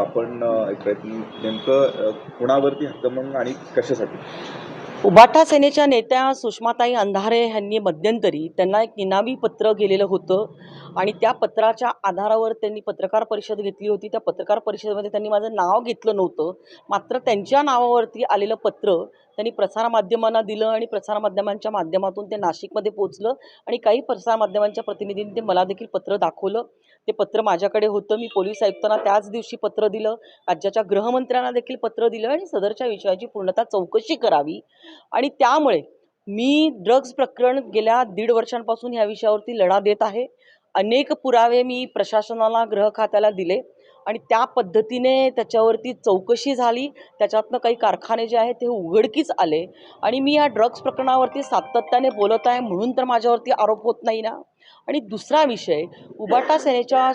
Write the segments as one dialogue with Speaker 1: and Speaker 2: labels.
Speaker 1: आपण एक प्रयत्न नेमकं कुणावरती आणि कशासाठी?
Speaker 2: उभाटा सेनेच्या नेत्या सुषमाताई अंधारे यांनी मध्यंतरी त्यांना एक निनावी पत्र गेलेलं होतं आणि त्या पत्राच्या आधारावर त्यांनी पत्रकार परिषद घेतली होती. त्या पत्रकार परिषदेमध्ये त्यांनी माझं नाव घेतलं नव्हतं. मात्र त्यांच्या नावावरती आलेलं पत्र त्यांनी प्रसारमाध्यमांना दिलं आणि प्रसारमाध्यमांच्या माध्यमातून ते नाशिकमध्ये पोचलं आणि काही प्रसारमाध्यमांच्या प्रतिनिधींनी ते मला देखील पत्र दाखवलं. ते पत्र माझ्याकडे होतं. मी पोलीस आयुक्तांना त्याच दिवशी पत्र दिलं. राज्याच्या गृहमंत्र्यांना देखील पत्र दिलं आणि सदरच्या विषयाची पूर्णतः चौकशी करावी. आणि त्यामुळे मी ड्रग्ज प्रकरण गेल्या दीड वर्षांपासून ह्या विषयावरती लढा देत आहे. अनेक पुरावे मी प्रशासनाला गृह खात्याला दिले. आणि त्या पद्धतीने त्याच्यावरती चौकशी झाली. त्याच्यातनं काही कारखाने जे आहेत ते उघडकीच आले. आणि मी या ड्रग्ज प्रकरणावरती सातत्याने बोलत आहे म्हणून तर माझ्यावरती आरोप होत नाही ना. आणि दुसरा विषय उबाटा सेनेच्या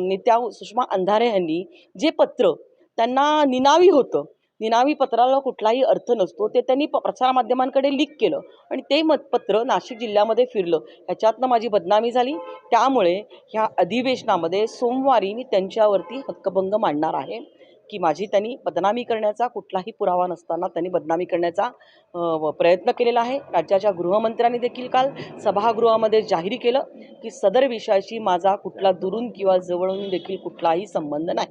Speaker 2: नेत्या सुषमा अंधारे यांनी जे पत्र त्यांना निनावी होतं निनावी पत्राला कुठलाही अर्थ नसतो. ते त्यांनी प- प्रसारमाध्यमांकडे लीक केलं. आणि ते मत पत्र नाशिक जिल्ह्यामध्ये फिरलं. ह्याच्यातनं माझी बदनामी झाली. त्यामुळे ह्या अधिवेशनामध्ये सोमवारी मी त्यांच्यावरती हक्कभंग मांडणार आहे. की माझी त्यांनी बदनामी करण्याचा कुठलाही पुरावा नसताना त्यांनी बदनामी करण्याचा व- प्रयत्न केलेला आहे. राज्याच्या गृहमंत्र्यांनी देखील काल सभागृहामध्ये जाहीर केलं की सदर विषयाशी माझा कुठला दुरून किंवा जवळून देखील कुठलाही संबंध नाही.